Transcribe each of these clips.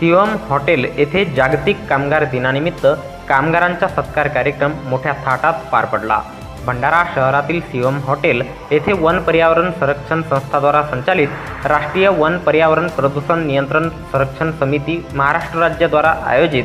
Shivam hotel येथे जागतिक कामगार दिनानिमित्त कामगारांचा सत्कार कार्यक्रम मोठ्या थाटात पार पडला. भंडारा शहरातील शिवम हॉटेल येथे वन पर्यावरण संरक्षण संस्थाद्वारा संचालित राष्ट्रीय वन पर्यावरण प्रदूषण नियंत्रण संरक्षण समिती महाराष्ट्र राज्याद्वारा आयोजित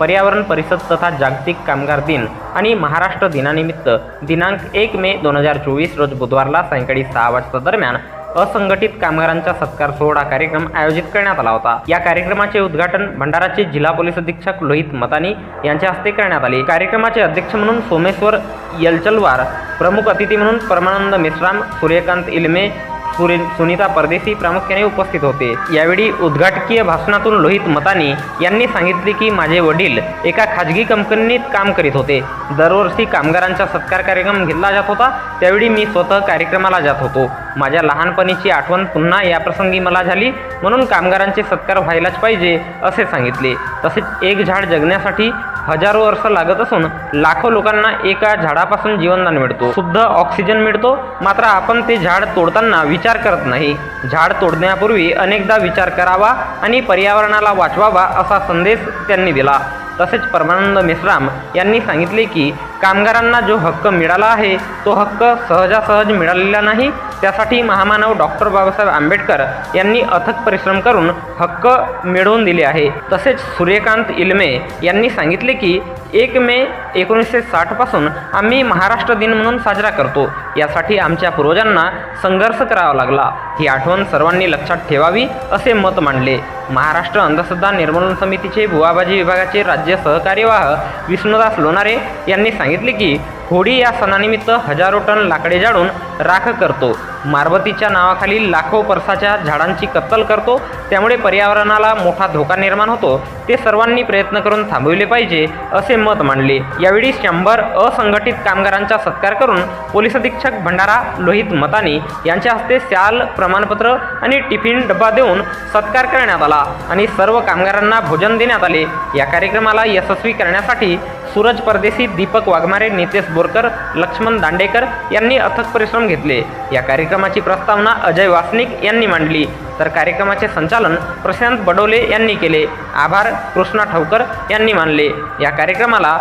पर्यावरण परिषद तथा जागतिक कामगार दिन आणि महाराष्ट्र दिनानिमित्त दिनांक एक मे दोन हजार चोवीस रोज बुधवारला सायंकाळी सहा वाजता दरम्यान असंघटित कामगारांचा सत्कार सोहळा कार्यक्रम आयोजित करण्यात आला होता. या कार्यक्रमाचे उद्घाटन भंडाराचे जिल्हा पोलीस अधीक्षक लोहित मतानी यांच्या हस्ते करण्यात आले. कार्यक्रमाचे अध्यक्ष म्हणून सोमेश्वर यलचलवार प्रमुख अतिथी म्हणून परमानंद मेश्राम सूर्यकांत इल्मे सुरे सुनीता परदेशी प्रामुख्याने उपस्थित होते. यावेळी उद्घाटकीय भाषणातून लोहित मतानी यांनी सांगितले की माझे वडील एका खाजगी कंपनीत काम करीत होते. दरवर्षी कामगारांचा सत्कार कार्यक्रम घेतला जात होता. त्यावेळी मी स्वतः कार्यक्रमाला जात होतो. माझ्या लहानपणीची आठवण पुन्हा याप्रसंगी मला झाली. म्हणून कामगारांचे सत्कार व्हायलाच पाहिजे असे सांगितले. तसेच एक झाड जगण्यासाठी हजारो वर्ष लागत असून लाखो लोकांना एका झाडापासून जीवनदान मिळतो. शुद्ध ऑक्सिजन मिळतो. मात्र आपण ते झाड तोडताना विचार करत नाही. झाड तोडण्यापूर्वी अनेकदा विचार करावा आणि पर्यावरणाला वाचवावा असा संदेश त्यांनी दिला. तसेच परमानंद मेश्राम यांनी सांगितले की कामगारांना जो हक्क मिळाला आहे तो हक्क सहजासहज मिळालेला नाही. त्यासाठी महामानव डॉक्टर बाबासाहेब आंबेडकर यांनी अथक परिश्रम करून हक्क मिळवून दिले आहे. तसेच सूर्यकांत इल्मे यांनी सांगितले की एक मे एकोणीसशे साठपासून आम्ही महाराष्ट्र दिन म्हणून साजरा करतो. यासाठी आमच्या पूर्वजांना संघर्ष करावा लागला. ही आठवण सर्वांनी लक्षात ठेवावी असे मत मांडले. महाराष्ट्र अंधश्रद्धा निर्मूलन समितीचे भुवाबाजी विभागाचे राज्य सहकार्यवाह विष्णुदास लोणारे यांनी सांगितले. सांगितले की होळी या सणानिमित्त हजारो टन लाकडे जाळून राख करतो. मारबतीच्या नावाखाली लाखो परसाच्या झाडांची कत्तल करतो. त्यामुळे पर्यावरणाला मोठा धोका निर्माण होतो. ते सर्वांनी प्रयत्न करून थांबविले पाहिजे असे मत मांडले. यावेळी शंभर असंघटित कामगारांचा सत्कार करून पोलीस अधीक्षक भंडारा लोहित मतानी यांच्या हस्ते शाल प्रमाणपत्र आणि टिफिन डब्बा देऊन सत्कार करण्यात आला आणि सर्व कामगारांना भोजन देण्यात आले. या कार्यक्रमाला यशस्वी करण्यासाठी सूरज परदेशी दीपक वाघमारे नितेश बोरकर लक्ष्मण दांडेकर यांनी अथक परिश्रम घेतले. या कार्यक्रमाची प्रस्तावना अजय वासनिक यांनी मांडली. तर कार्यक्रमाचे संचालन प्रशांत बडोले यांनी केले. आभार कृष्णा ठावकर यांनी मानले. या कार्यक्रमाला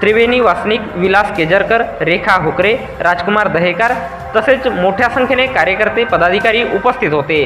त्रिवेणी वासनिक विलास केजरकर रेखा हुकरे राजकुमार दहेकर तसेच मोठ्या संख्येने कार्यकर्ते पदाधिकारी उपस्थित होते.